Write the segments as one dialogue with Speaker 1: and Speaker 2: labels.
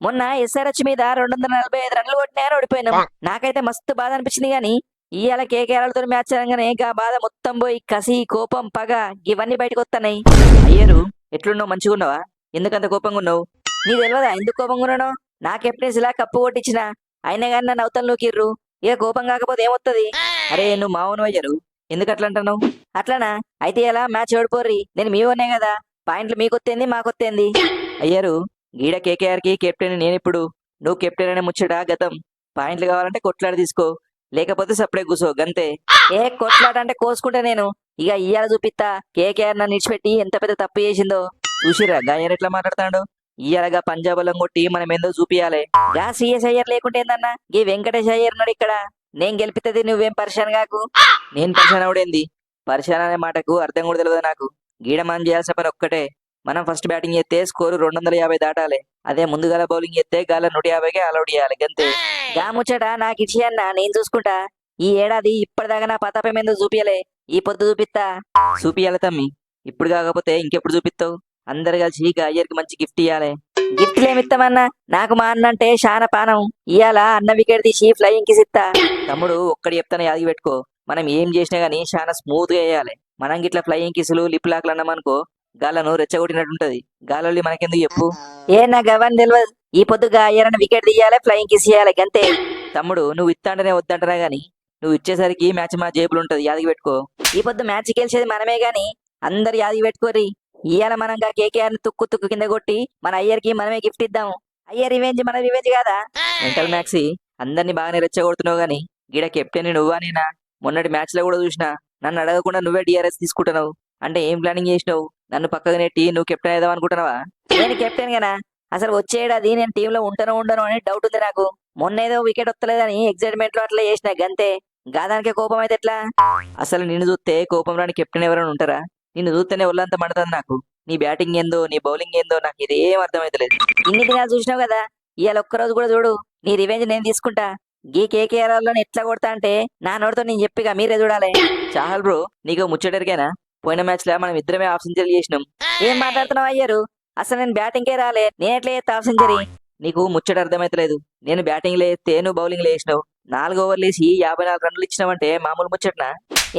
Speaker 1: మొన్న ఎస్ఆర్హెచ్ మీద రెండు వందల నలభై ఐదు రన్లు కొట్టినా ఓడిపోయినాం. నాకైతే మస్తు బాధ అనిపించింది గానీ ఇవాళ కేకేఆర్లతో మ్యాచ్ అనగానే గా బాధ మొత్తం పోయి కసి కోపం పగ ఇవన్నీ బయటకు వస్తున్నాయి అయ్యారు ఎట్లున్నావు? మంచిగా ఉన్నావా? ఎందుకంత కోపంగా ఉన్నావు? నీ తెలియదా ఎందుకు కోపంగా ఉన్నాను? నా కెప్టెన్స్ ఇలా కప్పు కొట్టించిన అయినా కానీ నన్ను అవతల నూకిర్రు ఇక కోపం కాకపోతే ఏమొత్తది? అరే నువ్వు మావును అయ్యారు. ఎందుకు అట్లా అంటున్నావు? అట్లానా? అయితే ఎలా మ్యాచ్ ఓడిపోర్రి? నేను మీ ఓనే కదా. పాయింట్లు మీకొత్తేంది మాకొత్తేంది? అయ్యారు గీడ కేకేఆర్కి కెప్టెన్ నేను ఇప్పుడు నువ్వు కెప్టెన్ అనే ముచ్చట? గతం. పాయింట్లు కావాలంటే కొట్లాడి తీసుకో. లేకపోతే సప్పుడే కూసో. గంతే. ఏ కొట్లాట అంటే కోసుకుంటా నేను. ఇక ఇయ్యాల చూపిస్తా కేకేఆర్ నన్ను ఇచ్చిపెట్టి ఎంత పెద్ద తప్పు చేసిందో. చూసిరా గాయర్ ఎట్లా మాట్లాడతాడు? ఇయ్యాలగా పంజాబ్ కొట్టి మనం ఏందో చూపియాలి. గా సీఎస్ అయ్యర్ లేకుంటే ఏందన్నా? ఈ వెంకటేష్ అయ్యర్ ఉన్నాడు ఇక్కడ. నేను గెలిపితే నువ్వేం పరిశాన్ కాకు నేను పరిశాన్ అవడేంది? పరిశాన్ అనే మాటకు అర్థం కూడా తెలియదు నాకు. గీడ మనం చేయాల్సిన పని ఒక్కటే. మనం ఫస్ట్ బ్యాటింగ్ చేస్తే స్కోరు రెండు వందల యాభై దాటాలి. అదే ముందుగాల బౌలింగ్ చేస్తే గాల నూట యాభైకే అలౌట్ చేయాలి గంతే గా ముచ్చట నాకు ఇచ్చి అన్న నేను చూసుకుంటా. ఈ ఏడాది ఇప్పటిదాకా నా పతాపం ఏందో చూపియలే ఈ పొద్దు చూపిస్తా చూపియాలి తమ్మి. ఇప్పుడు కాకపోతే ఇంకెప్పుడు చూపిస్తావు అందరు కలిసి ఇక అయ్యర్కి మంచి గిఫ్ట్ ఇవ్వాలి గిఫ్ట్లు ఏమిస్తామన్నా నాకు మా అన్న అంటే శాన పానం. ఇవాళ అన్న వికెట్ తీసి ఫ్లయింగ్ కిస్ ఇస్తా తమ్ముడు ఒక్కడి చెప్తాను యాదిగి పెట్టుకో. మనం ఏం చేసినా గానీ చాలా స్మూత్గా వేయాలి. మనం గిట్ల ఫ్లయింగ్ కిసులు లిప్ లాక్లు అన్నామనుకో గాలను రెచ్చగొట్టినట్టుంటది. గాలి మనకెందుకు చెప్పు? ఏ నా గవన్ తెలియదు ఈ పొద్దుగా అయ్యారన్న వికెట్ తీయాలి ఫ్లయింగ్ కిస్ ఇయ్యాలి గంతే. తమ్ముడు నువ్వు ఇత్తాంటనే వద్దంటనా గానీ నువ్వు ఇచ్చేసరికి మ్యాచ్ మా జేబులు ఉంటది యాదిగి పెట్టుకో. ఈ పొద్దు మ్యాచ్ గెలిచేది మనమే గాని అందరు యాదిగి పెట్టుకోరి ఇవాళ మనం కేకేఆర్ తుక్కు తుక్కు కింద కొట్టి మన అయ్యర్కి మనమే గిఫ్ట్ ఇద్దాం అయ్యర్ రివెంజ్ మన రివెంజ్ కాదా? మెంటల్ మ్యాక్సీ అందరిని బాగానే రెచ్చగొడుతున్నావు గాని గీడ కెప్టెన్ నువ్వా నేనా? మొన్నటి మ్యాచ్లో కూడా చూసినా నన్ను అడగకుండా నువ్వే డిఆర్ఎస్ తీసుకుంటున్నావు. అంటే ఏం ప్లానింగ్ చేసినావు? నన్ను పక్కకు నెట్టి నువ్వు కెప్టెన్ అయిదాం అనుకుంటున్నావా? నేను కెప్టెన్ గానా అసలు వచ్చేడాది నేను టీమ్లో ఉంటానో ఉండను అని డౌట్ ఉంది నాకు. మొన్న ఏదో వికెట్ వస్తలేదని ఎగ్జైట్మెంట్లో అట్లా చేసిన గంతే. గాదానికే కోపం అయితే ఎట్లా? అసలు నిన్ను చూస్తే కోపం రాని కెప్టెన్ ఎవరైనా ఉంటారా? నిన్ను చూస్తేనే ఒళ్ళంతా మండుతుంది నాకు. నీ బ్యాటింగ్ ఏందో నీ బౌలింగ్ ఏందో నాకు ఇదేం అర్థమైతలేదు. ఇన్ని దినాలు చూసినావు కదా ఇవాళ ఒక్కరోజు కూడా చూడు. నీ రివెంజ్ నేను తీసుకుంటా. గీ కేకేఆర్ ఎట్లా కొడతా అంటే నా నోటితో నేను చెప్పిగా మీరే చూడాలి. చాహల్ బ్రో నీకు ముచ్చటరికేనా? పోయిన మ్యాచ్లో మనం ఇద్దరమే హాఫ్ సెంచరీ చేసినాం. ఏం మాట్లాడుతున్నావు అయ్యారు? అసలు నేను బ్యాటింగ్ కే రాలే. నేను ఎట్లా చేస్తా హాఫ్ సెంచరీ నీకు ముచ్చట అర్థమైతలేదు. నేను బ్యాటింగ్లో వేస్తే నువ్వు బౌలింగ్ వేసినావు నాలుగు ఓవర్లు వేసి యాభై నాలుగు రన్లు ఇచ్చినావంటే మామూలు ముచ్చటనా?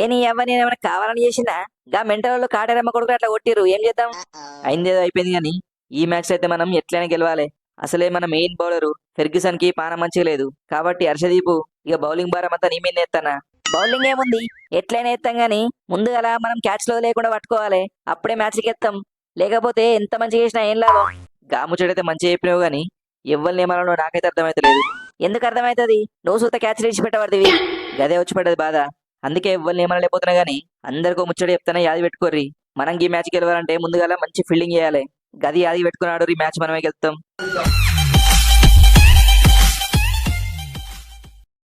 Speaker 1: ఏ నీ అవ్వ నేను ఏమైనా కావాలని చేసినా గా మెంటల్ వాళ్ళు కాటేరమ్మ కొడుకు అట్లా కొట్టిర్రు. ఏం చేద్దాం? అయిందేదో అయిపోయింది కానీ ఈ మ్యాచ్ అయితే మనం ఎట్లయినా గెలవాలి. అసలే మన మెయిన్ బౌలరు ఫెర్గ్యూసన్కి పాన మంచిగా లేదు. కాబట్టి హర్షదీపు ఇక బౌలింగ్ భారం అంతా నీ మీద ఎత్తానా బౌలింగ్ ఏముంది? ఎట్లయినా ఎత్తాం గానీ ముందుగా మనం క్యాచ్లో లేకుండా పట్టుకోవాలి. అప్పుడే మ్యాచ్కి ఎత్తాం. లేకపోతే ఎంత మంచిగా చేసినా ఏం లాభం? గాముచ్చడైతే మంచిగా చెప్పినావు గానీ ఎవ్వరిని ఏమన్నా నాకైతే అర్థమైతలేదు ఎందుకు అర్థమవుతుంది నువ్వు సూత క్యాచ్ ఇచ్చి పెట్టబడివి గదే వచ్చి పడ్డది బాధ. అందుకే ఎవ్వరిని ఏమనలేకపోతున్నా గానీ అందరికీ ముచ్చట చెప్తానే యాది పెట్టుకోర్రి. మనం ఈ మ్యాచ్ గెలవాలంటే ముందుగా మంచి ఫీల్డింగ్ చేయాలి. గది యాది పెట్టుకున్నాడు ఈ మ్యాచ్ మనమే గెలుస్తాం